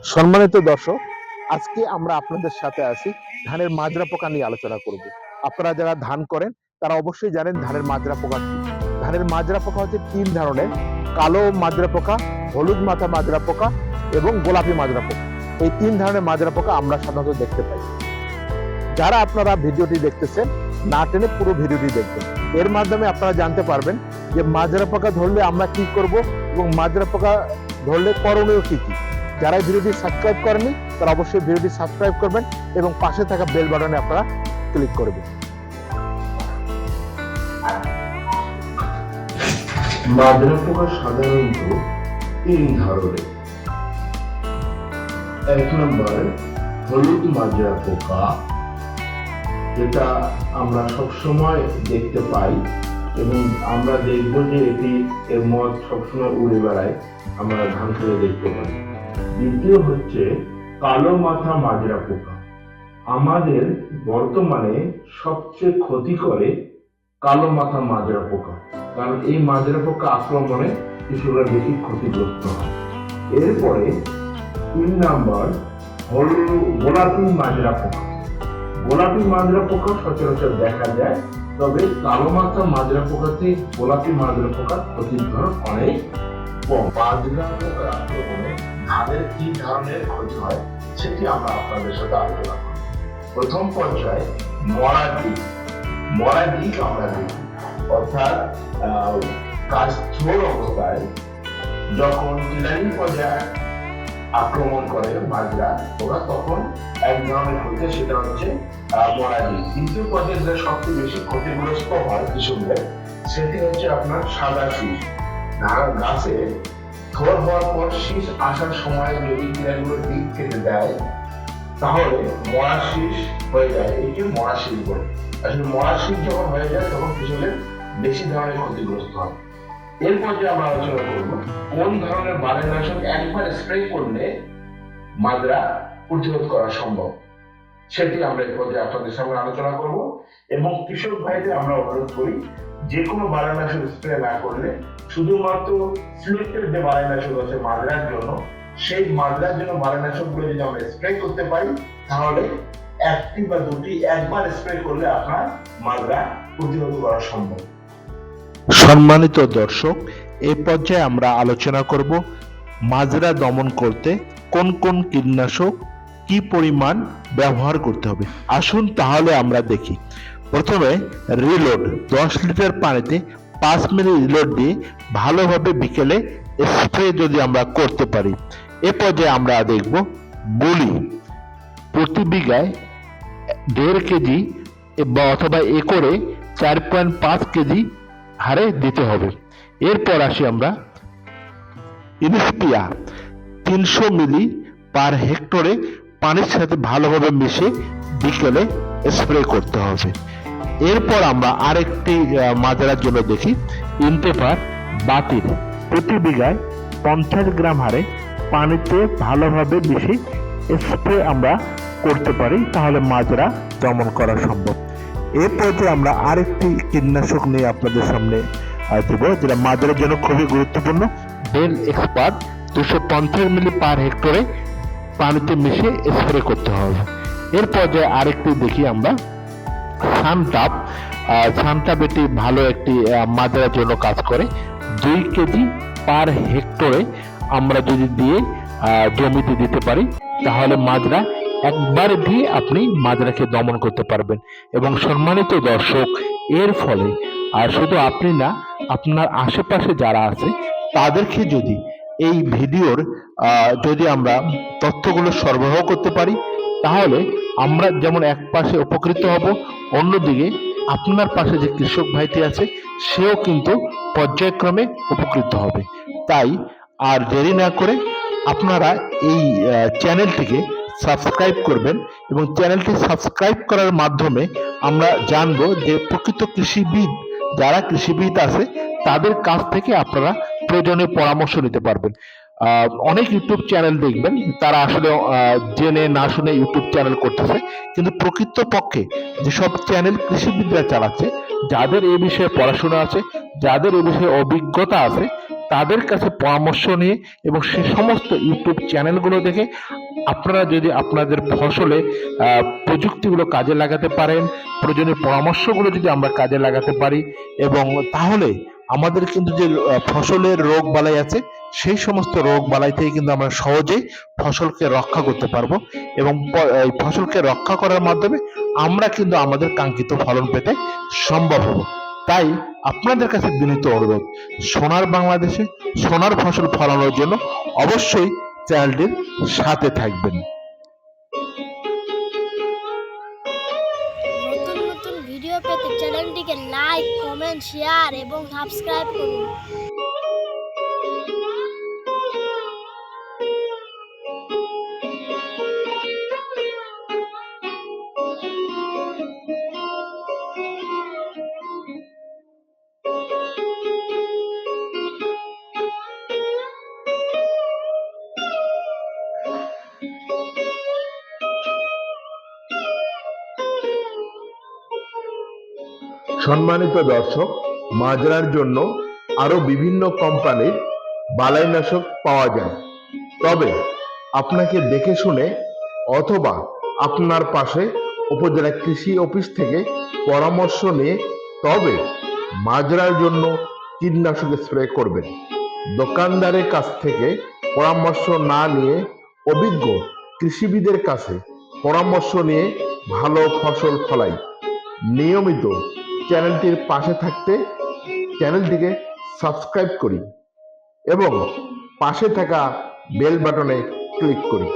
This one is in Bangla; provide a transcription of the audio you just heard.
সম্মানিত দর্শক, আজকে আমরা আপনাদের সাথে আছি, ধানের মাজরা পোকা নিয়ে আলোচনা করব। আপনারা যারা ধান করেন, তারা অবশ্যই জানেন ধানের মাজরা পোকা কি। ধানের মাজরা পোকা হচ্ছে তিন ধরনের, কালো মাজরা পোকা, হলুদ মাথা মাজরা পোকা এবং গোলাপি মাজরা পোকা। এই তিন ধরনের মাজরা পোকা আমরা সাধারণত দেখতে পাই। যারা আপনারা ভিডিওটি দেখতেছেন, না টেনে পুরো ভিডিওটি দেখবেন। এর মাধ্যমে আপনারা জানতে পারবেন যে মাজরা পোকা ধরলে আমরা কি করব এবং মাজরা পোকা ধরলে করণীয় কি কি। যারা ভিডিওটি সাবস্ক্রাইব করেনি তারা অবশ্যই ভিডিওটি সাবস্ক্রাইব করবেন এবং পাশে থাকা বেল বাটনে আপনারা ক্লিক করবেন সাধারণত তিন ধরনের। এক নম্বর হলুদ পোকা যেটা আমরা সবসময় দেখতে পাই এবং আমরা দেখব যে এটি এর মদ সবসময় উড়ে বেড়ায়, আমরা ধান খেলে দেখতে পাই। দ্বিতীয় হচ্ছে কালো মাথা মাজরা পোকা। আমাদের বর্তমানে সবচেয়ে ক্ষতি করে কালো মাথা মাজরা পোকা। কারণ এই মাজরা পোকা আক্রমণে কৃষকরা বেশি ক্ষতিগ্রস্ত হয়। এরপরে তিন নাম্বার হল গোলাপি মাজরা পোকা। গোলাপি মাজরা পোকা সচরাচর দেখা যায়, তবে কালো মাথা মাজরা পোকাতে গোলাপি মাজরা পোকার ক্ষতির ধরন অনেক কম। মাজরা পোকার আক্রমণে ধানের কি ধরনের ক্ষতি হয় সেটি আমরা আপনাদের সাথে আলোচনা করব। প্রথম পর্যায়ে মরা দিক মরা দিক আমরা দেখি অর্থাৎ কাজ স্থূল অবস্থায় যখন কিলারি পর্যায়ে আক্রমণ করে মাজরা ওরা তখন এক ধরনের হইতে সেটা হচ্ছে মরা দিক দ্বিতীয় পর্যায়ে যেটা সবচেয়ে বেশি ক্ষতিগ্রস্ত হয় কৃষকদের, সেটি হচ্ছে আপনার সাদা ধান, গাছে থোর হওয়ার পর শীষ আসার সময় যদি কিলারিগুলো দিক কেটে দেয় তাহলে মরা শীষ হয়ে যায়। একে মরা শীষ বলে। আসলে মরা শীষ যখন হয়ে যায়, তখন কৃষকের বেশি ধরনের ক্ষতিগ্রস্ত হয়। এরপর যে আমরা আলোচনা করব, কোন ধরনের বালাইনাশক একবার স্প্রে করলে মাদ্রা প্রতিরোধ করা সম্ভব? সেটি আমরা এই পর্যায়ে আপনাদের সামনে আলোচনা করব এবং কৃষক ভাইদের আমরা অনুরোধ করি যে কোনো বালাইনাশক স্প্রে না করলে শুধুমাত্র সিলেক্টেড যে বালাইনাশক আছে মাজরার জন্য, সেই মাজরার জন্য বালাইনাশকগুলো যদি আমরা স্প্রে করতে পারি, তাহলে একটি বা দুটি একবার স্প্রে করলে আপনার মাজরা প্রতিরোধ করা সম্ভব। সম্মানিত দর্শক এই পর্যায়ে আমরা আলোচনা করব মাজরা দমন করতে কোন কোন কীটনাশক কি পরিমাণ ব্যবহার করতে হবে। আসুন তাহলে আমরা দেখি। প্রথমে রিলোড দশ লিটার পানিতে পাঁচ মিনিট রিলোড দিয়ে ভালোভাবে বিকেলে স্প্রে যদি আমরা করতে পারি, এ পর্যায়ে আমরা দেখব গুলি। প্রতি বিঘায় দেড় কেজি বা অথবা একরে চার পয়েন্ট পাঁচ কেজি হারে দিতে হবে। এরপর আসি আমরা ইনস্পিয়া, তিনশো মিলি পার হেক্টরে পানির সাথে ভালোভাবে মিশে বিকেলে স্প্রে করতে হবে। এরপর আমরা আরেকটি মাজরার জন্য দেখি। ইনটেপার বাতিল। প্রতি বিঘায় পঞ্চাশ গ্রাম হারে পানিতে ভালোভাবে মিশে স্প্রে আমরা করতে পারি, তাহলে মাজরা দমন করা সম্ভব। এর পর্যায়ে আমরা আরেকটি কীটনাশক নিয়ে আপনাদের সামনে দেব, যেটা মাদারের জন্য খুবই গুরুত্বপূর্ণ। ডেল এক্সপার্ট দুশো পঞ্চাশ মিলি পার হেক্টরে পানিতে মিশে স্প্রে করতে হবে। এর পর্যায়ে আরেকটি দেখি আমরা সানটাপ সানটাপ এটি ভালো একটি আহ, মাদারের জন্য কাজ করে। দুই কেজি পার হেক্টরে আমরা যদি দিয়ে জমিতে দিতে পারি তাহলে মাজরা একবার দিয়ে আপনি মাজরাকে দমন করতে পারবেন। এবং সম্মানিত দর্শক এর ফলে আর শুধু আপনি না আপনার আশেপাশে যারা আছে তাদেরকে যদি এই ভিডিওর যদি আমরা তথ্যগুলো সরবরাহ করতে পারি তাহলে আমরা যেমন এক পাশে উপকৃত হব অন্যদিকে আপনার পাশে যে কৃষক ভাইটি আছে, সেও কিন্তু পর্যায়ক্রমে উপকৃত হবে। তাই আর দেরি না করে আপনারা এই চ্যানেলটিকে সাবস্ক্রাইব করবেন এবং চ্যানেলটি সাবস্ক্রাইব করার মাধ্যমে আমরা জানব যে প্রকৃত কৃষিবিদ, যারা কৃষিবিদ আছে, তাদের কাছ থেকে আপনারা প্রয়োজনীয় পরামর্শ নিতে পারবেন। অনেক ইউটিউব চ্যানেল দেখবেন, তারা আসলে জেনে না শুনে ইউটিউব চ্যানেল করতেছে। কিন্তু প্রকৃত পক্ষে যেসব চ্যানেল কৃষিবিদরা চালাচ্ছে, যাদের এ বিষয়ে পড়াশোনা আছে, যাদের এ বিষয়ে অভিজ্ঞতা আছে, তাদের কাছে পরামর্শ নিয়ে এবং সে সমস্ত ইউটিউব চ্যানেলগুলো দেখে আপনারা যদি আপনাদের ফসলে প্রযুক্তিগুলো কাজে লাগাতে পারেন, প্রয়োজনীয় পরামর্শগুলো যদি আমরা কাজে লাগাতে পারি, এবং তাহলে আমাদের কিন্তু যে ফসলের রোগ বালাই আছে সেই সমস্ত রোগ বালাই থেকে কিন্তু আমরা সহজেই ফসলকে রক্ষা করতে পারব এবং ফসলকে রক্ষা করার মাধ্যমে আমরা কিন্তু আমাদের কাঙ্ক্ষিত ফলন পেতে সম্ভব হব। তাই আপনাদের কাছে বিনীত অনুরোধ, সোনার বাংলাদেশে সোনার ফসল ফলানোর জন্য অবশ্যই চ্যানেলটির সাথে থাকবেন। নতুন নতুন ভিডিও পেতে চ্যানেলটিকে লাইক, কমেন্ট, শেয়ার এবং সাবস্ক্রাইব করুন। সম্মানিত দর্শক, মাজরার জন্য আরও বিভিন্ন কোম্পানির বালাইনাশক পাওয়া যায়। তবে আপনাকে দেখে শুনে অথবা আপনার পাশে উপজেলা কৃষি অফিস থেকে পরামর্শ নিয়ে তবে মাজরার জন্য কীটনাশক স্প্রে করবেন। দোকানদারের কাছ থেকে পরামর্শ না নিয়ে অভিজ্ঞ কৃষিবিদের কাছে পরামর্শ নিয়ে ভালো ফসল ফলাই। নিয়মিত চ্যানেলটির পাশে থাকতে চ্যানেলটিকে সাবস্ক্রাইব করি এবং পাশে থাকা বেল বাটনে ক্লিক করি।